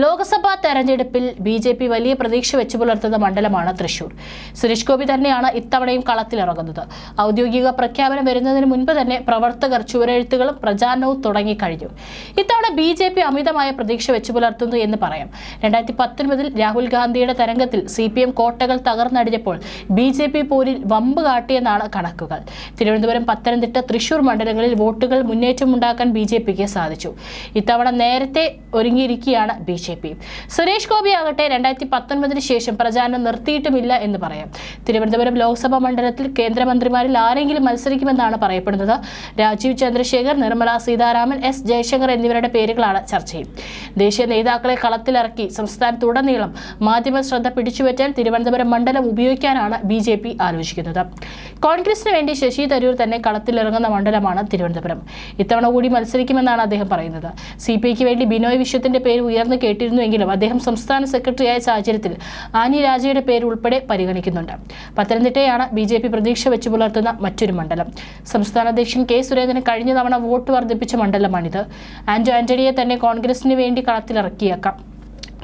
ലോക്സഭാ തെരഞ്ഞെടുപ്പിൽ B J P വലിയ പ്രതീക്ഷ വെച്ചു പുലർത്തുന്ന മണ്ഡലമാണ് തൃശൂർ. സുരേഷ് ഗോപി തന്നെയാണ് ഇത്തവണയും കളത്തിലിറങ്ങുന്നത്. ഔദ്യോഗിക പ്രഖ്യാപനം വരുന്നതിന് മുൻപ് തന്നെ പ്രവർത്തകർ ചുവരെഴുത്തുകളും പ്രചാരണവും തുടങ്ങിക്കഴിഞ്ഞു. ഇത്തവണ ബി ജെ പി അമിതമായ പ്രതീക്ഷ വെച്ചു പുലർത്തുന്നു എന്ന് പറയാം. രണ്ടായിരത്തി പത്തൊൻപതിൽ രാഹുൽ ഗാന്ധിയുടെ തരംഗത്തിൽ സി പി എം കോട്ടകൾ തകർന്നടിഞ്ഞപ്പോൾ ബി ജെ പി പോരിൽ വമ്പ് കാട്ടിയെന്നാണ് കണക്കുകൾ. തിരുവനന്തപുരം പത്തനംതിട്ട തൃശൂർ മണ്ഡലങ്ങളിൽ വോട്ടുകൾ മുന്നേറ്റമുണ്ടാക്കാൻ ബി ജെ പിക്ക് സാധിച്ചു. ഇത്തവണ നേരത്തെ ഒരുങ്ങിയിരിക്കുകയാണ് B J P. Suresh Gopi ആകട്ടെ രണ്ടായിരത്തി പത്തൊൻപതിന് ശേഷം പ്രചാരണം നിർത്തിയിട്ടുമില്ല എന്ന് പറയാം. തിരുവനന്തപുരം ലോക്സഭാ മണ്ഡലത്തിൽ കേന്ദ്രമന്ത്രിമാരിൽ ആരെങ്കിലും മത്സരിക്കുമെന്നാണ് പറയപ്പെടുന്നത്. രാജീവ് ചന്ദ്രശേഖർ നിർമ്മല സീതാരാമൻ എസ് ജയശങ്കർ എന്നിവരുടെ പേരുകളാണ് ചർച്ചയിൽ ദേശീയ നേതാക്കളെ കളത്തിലിറക്കി സംസ്ഥാനത്തുടനീളം മാധ്യമ ശ്രദ്ധ പിടിച്ചുപറ്റാൻ തിരുവനന്തപുരം മണ്ഡലം ഉപയോഗിക്കാനാണ് ബി ജെ പി ആലോചിക്കുന്നത്. കോൺഗ്രസിന് വേണ്ടി ശശി തരൂർ തന്നെ കളത്തിലിറങ്ങുന്ന മണ്ഡലമാണ് തിരുവനന്തപുരം. ഇത്തവണ കൂടി മത്സരിക്കുമെന്നാണ് അദ്ദേഹം പറയുന്നത്. സി പി ഐക്ക് വേണ്ടി ബിനോയ് വിശ്വത്തിന്റെ പേര് ഉയർന്നു കേട്ടിരുന്നുവെങ്കിലും അദ്ദേഹം സംസ്ഥാന സെക്രട്ടറിയായ സാഹചര്യത്തിൽ ആനി രാജയുടെ പേര് ഉൾപ്പെടെ പരിഗണിക്കുന്നുണ്ട്. പത്തനംതിട്ടയാണ് ബി ജെ പി പ്രതീക്ഷ വെച്ചു പുലർത്തുന്ന മറ്റൊരു മണ്ഡലം. സംസ്ഥാന അധ്യക്ഷൻ കെ സുരേന്ദ്രൻ കഴിഞ്ഞ തവണ വോട്ട് വർദ്ധിപ്പിച്ച മണ്ഡലമാണിത്. ആന്റോ ആന്റണിയെ തന്നെ കോൺഗ്രസിന് വേണ്ടി കളത്തിലിറക്കിയേക്കാം.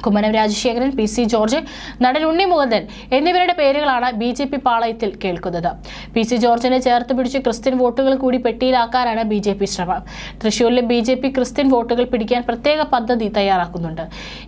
കുമ്മനം രാജശേഖരൻ പി സി ജോർജ് നടൻ ഉണ്ണി മുകുന്ദൻ എന്നിവരുടെ പേരുകളാണ് ബി ജെ പി പാളയത്തിൽ കേൾക്കുന്നത്. പി സി ജോർജിനെ ചേർത്ത് പിടിച്ച് ക്രിസ്ത്യൻ വോട്ടുകൾ കൂടി പെട്ടിയിലാക്കാനാണ് ബി ജെ പി ശ്രമം. തൃശൂരിലെ ബി ജെ പി ക്രിസ്ത്യൻ വോട്ടുകൾ പിടിക്കാൻ പ്രത്യേക പദ്ധതി തയ്യാറാക്കുന്നുണ്ട്.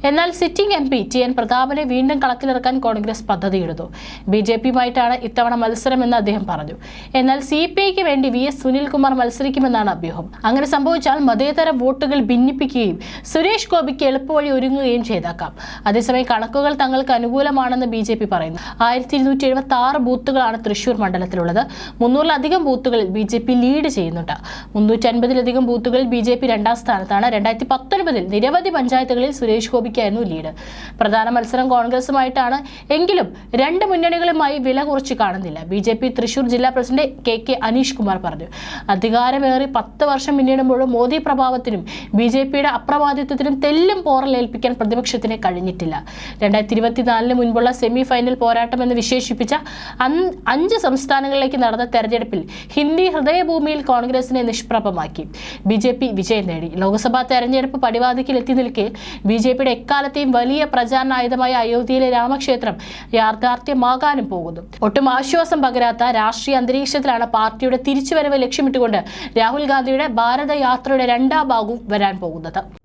എന്നാൽ sitting M P T N പ്രതാപനെ വീണ്ടും കളത്തിലിറക്കാൻ കോൺഗ്രസ് പദ്ധതിയിടുന്നു. ബി ജെ പിയുമായിട്ടാണ് ഇത്തവണ മത്സരമെന്ന് അദ്ദേഹം പറഞ്ഞു. എന്നാൽ സി പി ഐക്ക് വേണ്ടി വി എസ് സുനിൽകുമാർ മത്സരിക്കുമെന്നാണ് അഭ്യൂഹം. അങ്ങനെ സംഭവിച്ചാൽ മതേതര വോട്ടുകൾ ഭിന്നിപ്പിക്കുകയും സുരേഷ് ഗോപിക്ക് എളുപ്പവഴി ഒരുങ്ങുകയും ചെയ്തേക്കാം. അതേസമയം കണക്കുകൾ തങ്ങൾക്ക് അനുകൂലമാണെന്ന് ബി ജെ പി പറയുന്നു. ആയിരത്തി ഇരുന്നൂറ്റി എഴുപത്തി ആറ് ബൂത്തുകളാണ് തൃശൂർ മണ്ഡലത്തിലുള്ളത്. മുന്നൂറിലധികം ബൂത്തുകളിൽ ബി ജെ പി ലീഡ് ചെയ്യുന്നുണ്ട്. മുന്നൂറ്റി അൻപതിലധികം ബൂത്തുകളിൽ ബി ജെ പി രണ്ടാം സ്ഥാനത്താണ്. രണ്ടായിരത്തി പത്തൊൻപതിൽ നിരവധി പഞ്ചായത്തുകളിൽ സുരേഷ് ഗോപിക്കായിരുന്നു ലീഡ്. പ്രധാന മത്സരം കോൺഗ്രസുമായിട്ടാണ്. എങ്കിലും രണ്ട് മുന്നണികളുമായി വില കുറച്ച് കാണുന്നില്ല. ബി ജെ പി തൃശൂർ ജില്ലാ president K K Aneesh Kumar പറഞ്ഞു. അധികാരമേറി പത്ത് വർഷം പിന്നിടുമ്പോഴും മോദി പ്രഭാവത്തിനും ബി ജെ പിയുടെ അപ്രവാദിത്വത്തിനും തെല്ലും പോറലേൽപ്പിക്കാൻ പ്രതിപക്ഷത്തിന് കഴിഞ്ഞിട്ടില്ല. രണ്ടായിരത്തി ഇരുപത്തിനാലിന് മുൻപുള്ള സെമി ഫൈനൽ പോരാട്ടം എന്ന് വിശേഷിപ്പിച്ച അഞ്ച് സംസ്ഥാനങ്ങളിലേക്ക് നടന്ന തെരഞ്ഞെടുപ്പിൽ ഹിന്ദി ഹൃദയഭൂമിയിൽ കോൺഗ്രസിനെ നിഷ്പ്രഭമാക്കി. ബി ജെ പി വിജയം നേടി. ലോക്സഭാ തെരഞ്ഞെടുപ്പ് പടിവാതിക്കിൽ എത്തി നിൽക്കെ ബി ജെ പിയുടെ എക്കാലത്തെയും വലിയ പ്രചാരണായുധമായ അയോധ്യയിലെ രാമക്ഷേത്രം യാഥാർത്ഥ്യമാകാനും പോകുന്നു. ഒട്ടും ആശ്വാസം പകരാത്ത രാഷ്ട്രീയ അന്തരീക്ഷത്തിലാണ് പാർട്ടിയുടെ തിരിച്ചുവരവ് ലക്ഷ്യമിട്ടുകൊണ്ട് രാഹുൽ ഗാന്ധിയുടെ ഭാരതയാത്രയുടെ രണ്ടാം ഭാഗവും വരാൻ പോകുന്നത്.